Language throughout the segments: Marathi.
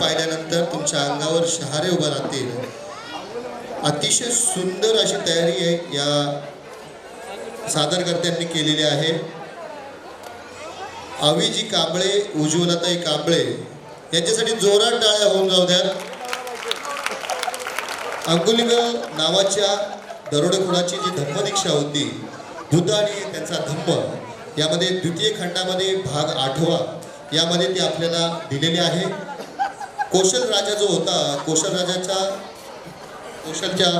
पाहिल्यानंतर तुमच्या अंगावर शहारे उभं राहतील. अतिशय सुंदर अशी तयारी आहे या सादरकर्त्यांनी केलेली आहे. आवीजी कांबळे उज्ज्वलताई कांबळे यांच्यासाठी जोरात टाळ्या होऊन जाऊ द्या. अंगुलिगल नावाच्या दरोडेखोराची जी धम्मदीक्षा होती बुद्ध आणि त्यांचा धम्म यामध्ये द्वितीय खंडामध्ये भाग आठवा यामध्ये ती आपल्याला दिलेली आहे. कोशल राजा जो होता कोशल राजाचा कोशलच्या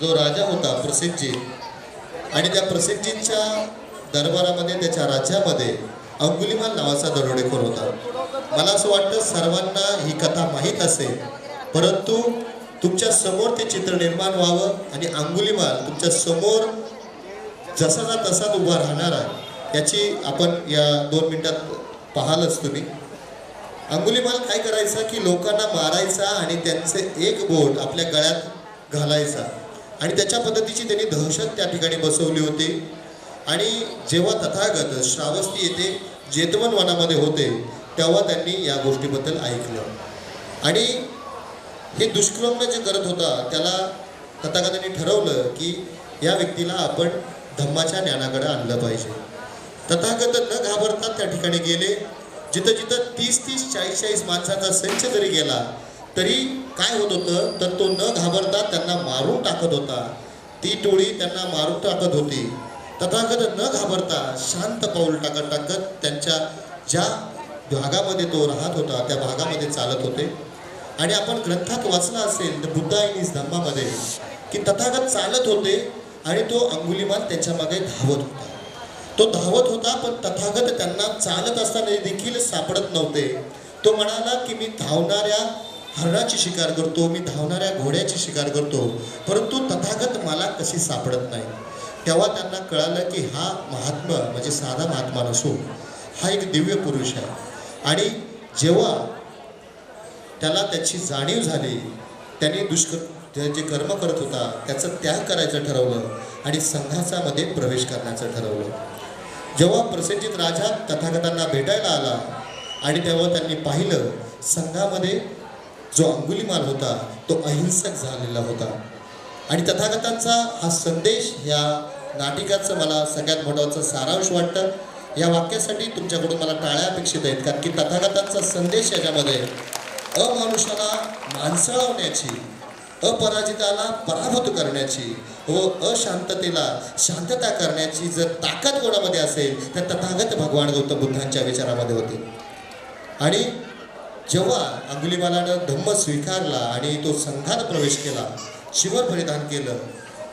जो राजा होता प्रसिद्धजीत आणि त्या प्रसिद्धजींच्या दरबारामध्ये त्याच्या राज्यामध्ये अंगुलिमाल नावाचा दरोडेखोर होता. मला असं वाटतं सर्वांना ही कथा माहीत असेल परंतु तुमच्यासमोर ते चित्र निर्माण व्हावं आणि अंगुलिमाल तुमच्यासमोर जसाचा तसाच उभा राहणार आहे याची आपण या दोन मिनिटात पाहालच तुम्ही. अंगुलीमाल काय करायचा की लोकांना मारायचा आणि त्यांचे एक बोट आपल्या गळ्यात घालायचा. आणि त्याच्या पद्धतीची त्यांनी दहशत त्या ठिकाणी बसवली होती. आणि जेव्हा तथागत श्रावस्ती येथे जेतवन वनामध्ये होते तेव्हा त्यांनी या गोष्टीबद्दल ऐकलं. आणि हे दुष्कृम्य जे करत होता त्याला तथागतांनी ठरवलं की या व्यक्तीला आपण धम्माच्या ज्ञानाकडे आणलं पाहिजे. तथागत न घाबरता त्या ठिकाणी गेले. जिथं जिथं तीस तीस चाळीस चाळीस माणसाचा संच जरी गेला तरी काय होत होतं? तर तो न घाबरता त्यांना मारून टाकत होता. ती टोळी त्यांना मारून टाकत होती. तथागत न घाबरता शांत पाऊल टाकत टाकत त्यांच्या ज्या भागामध्ये तो राहत होता त्या भागामध्ये चालत होते. आणि आपण ग्रंथात वाचला असेल तर बुद्धाईनीस धम्मामध्ये की तथागत चालत होते आणि तो अंगुलीमान त्याच्यामागे धावत होता. तो धावत होता पण तथागत त्यांना चालत असताना देखील सापडत नव्हते. तो म्हणाला की मी धावणाऱ्या हरणाची शिकार करतो मी धावणाऱ्या घोड्याची शिकार करतो परंतु तथागत मला कशी सापडत नाही? तेव्हा त्यांना कळालं की हा महात्मा म्हणजे साधा महात्मा नसून हा एक दिव्य पुरुष आहे. आणि जेव्हा त्याला त्याची जाणीव झाली त्याने दुष्कर जे जे कर्म करत होता त्याचं त्याग करायचं ठरवलं आणि संघाचा मध्ये प्रवेश करण्याचं ठरवलं. जेव्हा प्रसेनजित राजा तथागतांना भेटायला आला आणि तेव्हा त्यांनी पाहिलं संघामध्ये जो अंगुलीमाल होता तो अहिंसक झालेला होता. आणि तथागतांचा हा संदेश ह्या नाटिकाचं मला सगळ्यात महत्त्वाचं सारांश वाटतं. या वाक्यासाठी तुमच्याकडून मला टाळ्या अपेक्षित आहेत कारण की तथागतांचा संदेश याच्यामध्ये अमानुषाला माणसाळवण्याची अपराजिताला पराभूत करण्याची व अशांततेला शांतता करण्याची जर ताकद कोणामध्ये असेल तर तथागत भगवान गौतम बुद्धांच्या विचारामध्ये होते. आणि जेव्हा अंगुलीमालानं धम्म स्वीकारला आणि तो संघात प्रवेश केला शिवर परिधान केलं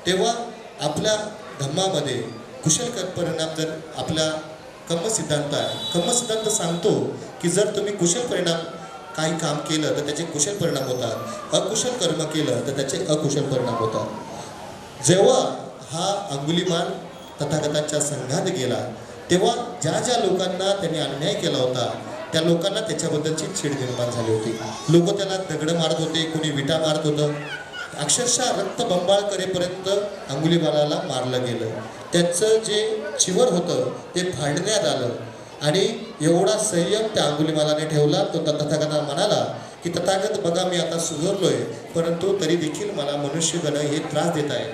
तेव्हा आपल्या धम्मामध्ये कुशल परिणाम जर आपला कम्म सिद्धांत आहे कम्म सिद्धांत सांगतो की जर तुम्ही कुशल परिणाम काही काम केलं तर त्याचे कुशल परिणाम होतात. अकुशल कर्म केलं तर त्याचे अकुशल परिणाम होतात. जेव्हा हा अंगुलीमान तथागतांच्या संघात गेला तेव्हा ज्या ज्या लोकांना त्यांनी अन्याय केला होता त्या लोकांना त्याच्याबद्दलची चीड निर्माण झाली होती. लोक त्याला दगड मारत होते कोणी विटा मारत होतं. अक्षरशः रक्त बंबाळ करेपर्यंत अंगुलीबालाला मारलं गेलं. त्याचं जे चिवर होतं ते फाडण्यात आलं. आणि एवढा संयम त्या अंगुलीमालाने ठेवला तो तथागता म्हणाला की तथागत बघा मी आता सुधारलोय परंतु तरी देखील मला मनुष्यगण हे त्रास देत आहे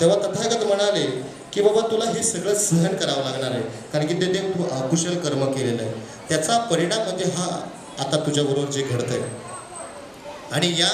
तेव्हा तथागत म्हणाले की बाबा तुला हे सगळं सहन करावं लागणार आहे कारण की ते ते तू अकुशल कर्म केलेलं आहे. त्याचा परिणाम म्हणजे हा आता तुझ्याबरोबर जे घडतंय. आणि या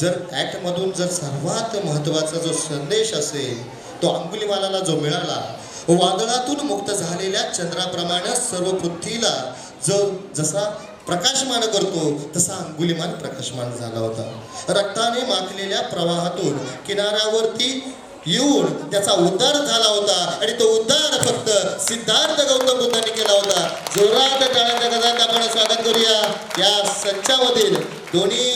जर ॲक्टमधून जर सर्वात महत्त्वाचा जो संदेश असेल तो अंगुलीमालाला जो मिळाला वादळातून मुक्त झालेल्या चंद्राप्रमाणे सर्व पृथ्वीला जो जसा प्रकाशमान करतो तसा अंगुलीमान प्रकाशमान झाला होता. रक्ताने माखलेल्या प्रवाहातून किनाऱ्यावरती येऊन त्याचा उद्धार झाला होता आणि तो उद्धार फक्त सिद्धार्थ गौतम बुद्धांनी केला होता. जोरात टाळ्यांच्या गजात आपण स्वागत करूया. या संचामधील दोन्ही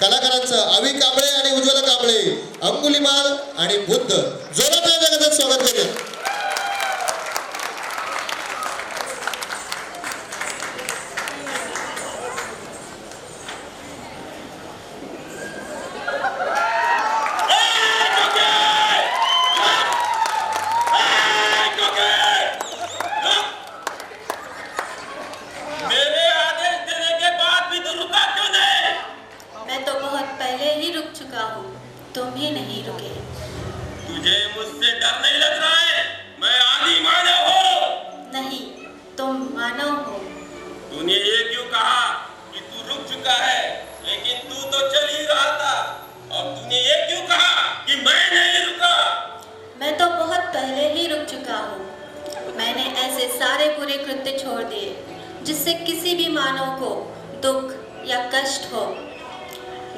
कलाकारांचं अवी कांबळे आणि उज्ज्वल कांबळे अंगुलीमाल आणि बुद्ध. जोरात गजात स्वागत करूया. मुझसे डर नहीं लग रहा है। मैं आदि मानव हूँ। नहीं तुम मानव हो। तूने ये क्यों कहा कि तू रुक चुका है? लेकिन तू तो चल ही रहा था। और तूने ये क्यों कहा कि मैं नहीं रुका? मैं तो बहुत पहले ही रुक चुका हूँ। मैंने ऐसे सारे बुरे कृत्य छोड़ दिए जिससे किसी भी मानव को दुख या कष्ट हो।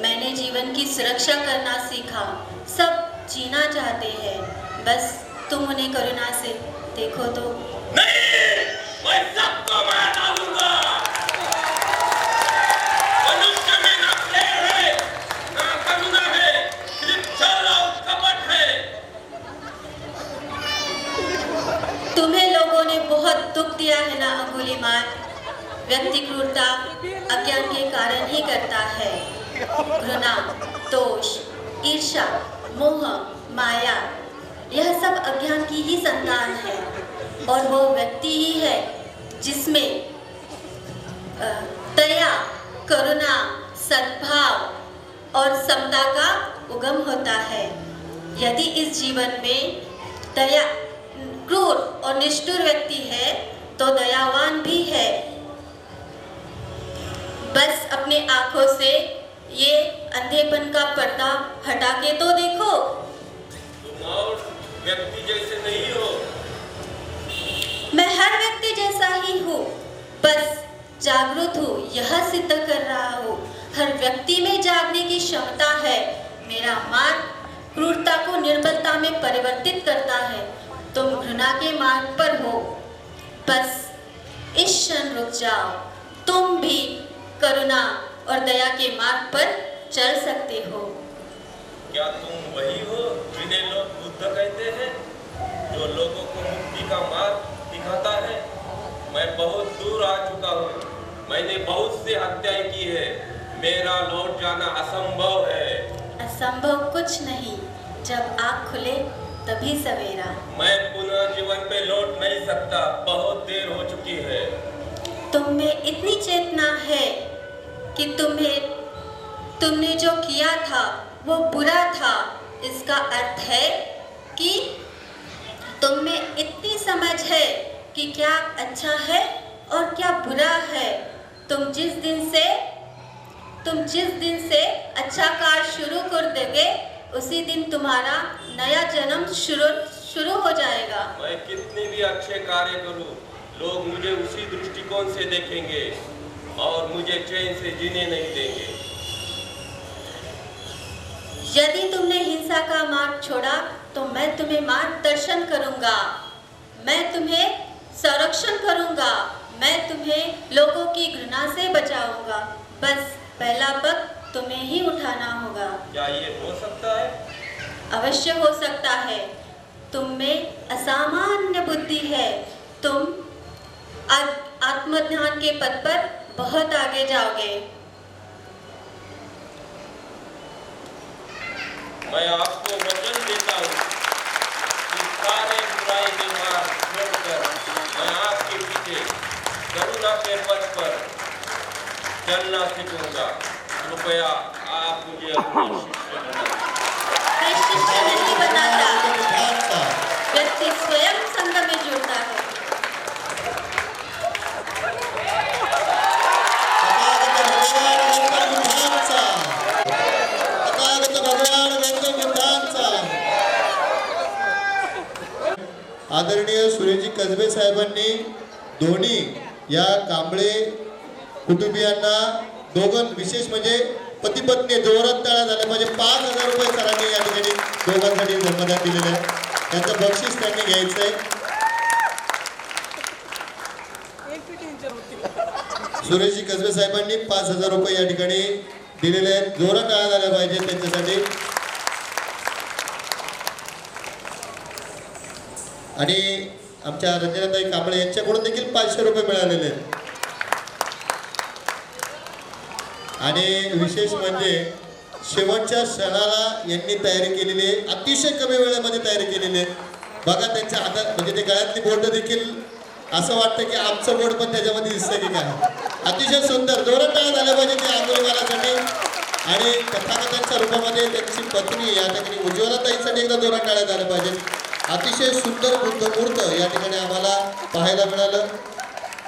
मैंने जीवन की सुरक्षा करना सीखा। सब जीना चाहते हैं। बस तुम उन्हें करुणा से देखो तो। नहीं मैं सबको मार डालूँगा तुम्हें लोगों ने बहुत दुख दिया है ना अंगुली व्यक्ति क्रूरता अज्ञान के कारण ही करता है। घृणा दोष ईर्षा अज्ञान की ही संतान है। और वो व्यक्ति ही है जिसमें दया, करुणा, सद्भाव और समता का उगम होता है। यदि इस जीवन में दया, क्रूर और निष्ठुर व्यक्ति है तो दयावान भी है। बस अपने आँखों से ये अंधेपन का पर्दा हटा के तो देखो व्यक्ति जैसे नहीं हो। मैं हर व्यक्ति जैसा ही हूँ बस जागरूक हूँ यह सिद्ध कर रहा हूँ। हर व्यक्ति में जागने की क्षमता है मेरा मार्ग क्रूरता को निर्बलता में परिवर्तित करता है। तुम घृणा के मार्ग पर हो बस इस क्षण रुक जाओ। तुम भी करुणा और दया के मार्ग पर चल सकते हो। क्या तुम वही हो जिन्हें लोग बुद्ध कहते हैं जो लोगों को मुक्ति का मार्ग दिखाता है। मैं बहुत दूर आ चुका हूँ। मैंने बहुत सी हत्याएँ की है। मेरा लौट जाना असंभव है। असंभव कुछ नहीं। जब आँख खुले तभी सवेरा। मैं पुनः जीवन पे लौट नहीं सकता। बहुत देर हो चुकी है। तुम में इतनी चेतना है कि तुम्हें तुमने जो किया था वो बुरा था। इसका अर्थ है कि तुम में इतनी समझ है कि क्या अच्छा है और क्या बुरा है। तुम जिस दिन से तुम जिस दिन से अच्छा कार्य शुरू कर दोगे उसी दिन तुम्हारा नया जन्म शुरू शुरू हो जाएगा। मैं कितने भी अच्छे कार्य करूँ लोग मुझे उसी दृष्टिकोण से देखेंगे और मुझे चैन से जीने नहीं देंगे। यदि तुमने हिंसा का मार्ग छोड़ा तो मैं तुम्हें मार्गदर्शन करूँगा। मैं तुम्हें संरक्षण करूँगा। मैं तुम्हें लोगों की घृणा से बचाऊँगा। बस पहला पग तुम्हें ही उठाना होगा। क्या ये हो सकता है? अवश्य हो सकता है। तुम में असामान्य बुद्धि है। तुम आत्मध्यान के पद पर बहुत आगे जाओगे। मैं चलना सीखूंगा कृपया आप मुझे व्यक्ति स्वयं संघ में जुड़ता है आदरणीय सुरेजी कसबे साहेबांनी धोनी या कांबळे कुटुंबियांना दोघं विशेष म्हणजे पती पत्नी जोरात टाळा झाल्या. म्हणजे पाच हजार रुपये सरांनी या ठिकाणी दोघांसाठी धर्मदान दिलेलं आहे त्यांचं बक्षीस त्यांनी घ्यायचं आहे सुरेशजी कसबे साहेबांनी पाच हजार रुपये या ठिकाणी दिलेले आहेत. जोरात टाळा झाल्या पाहिजे त्यांच्यासाठी. आणि आमच्या रंजनाताई कांबळे यांच्याकडून देखील पाचशे रुपये मिळालेले आहेत. आणि विशेष म्हणजे शेवटच्या क्षणाला यांनी तयारी केलेली आहे. अतिशय कमी वेळेमध्ये तयारी केलेली आहे. बघा त्यांच्या हातात म्हणजे ते गळ्यातली बोट देखील असं वाटतं की आमचं बोट पण त्याच्यामध्ये दिसतं की काय. अतिशय सुंदर जोरात टाळ्या झाल्या पाहिजे ते आंदोलनासाठी आणि कथाकथांच्या रूपामध्ये त्यांची पत्नी या ठिकाणी उज्ज्वला ताईसाठी एकदा जोरात टाळ्या झाल्या पाहिजेत अतिशय सुंदर बुद्धमूर्त या ठिकाणी आम्हाला पाहायला मिळालं.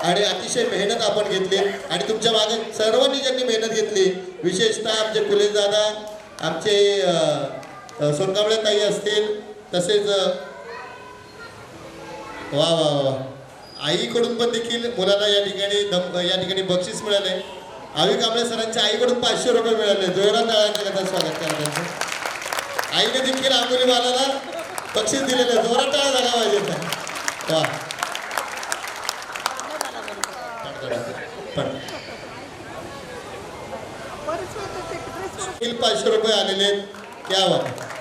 आणि अतिशय मेहनत आपण घेतली. आणि तुमच्या मागे सर्वांनी ज्यांनी मेहनत घेतली विशेषतः आमचे कुलेश दादा आमचे अ, सोनकांबळे ताई असतील तसेच वा वा वा आईकडून पण देखील मुलाला या ठिकाणी दम या ठिकाणी बक्षीस मिळाले. आवी कांबळे सरांच्या आईकडून पाचशे रुपये मिळाले. जोरा टाळ्यांच्या कथा स्वागत करा आईने देखील आंबोली बालाला बक्षीस दिलेलं जोरा टाळा झाला पाहिजे. वा पण पाचशे रुपये आलेले आहेत. त्या वाटत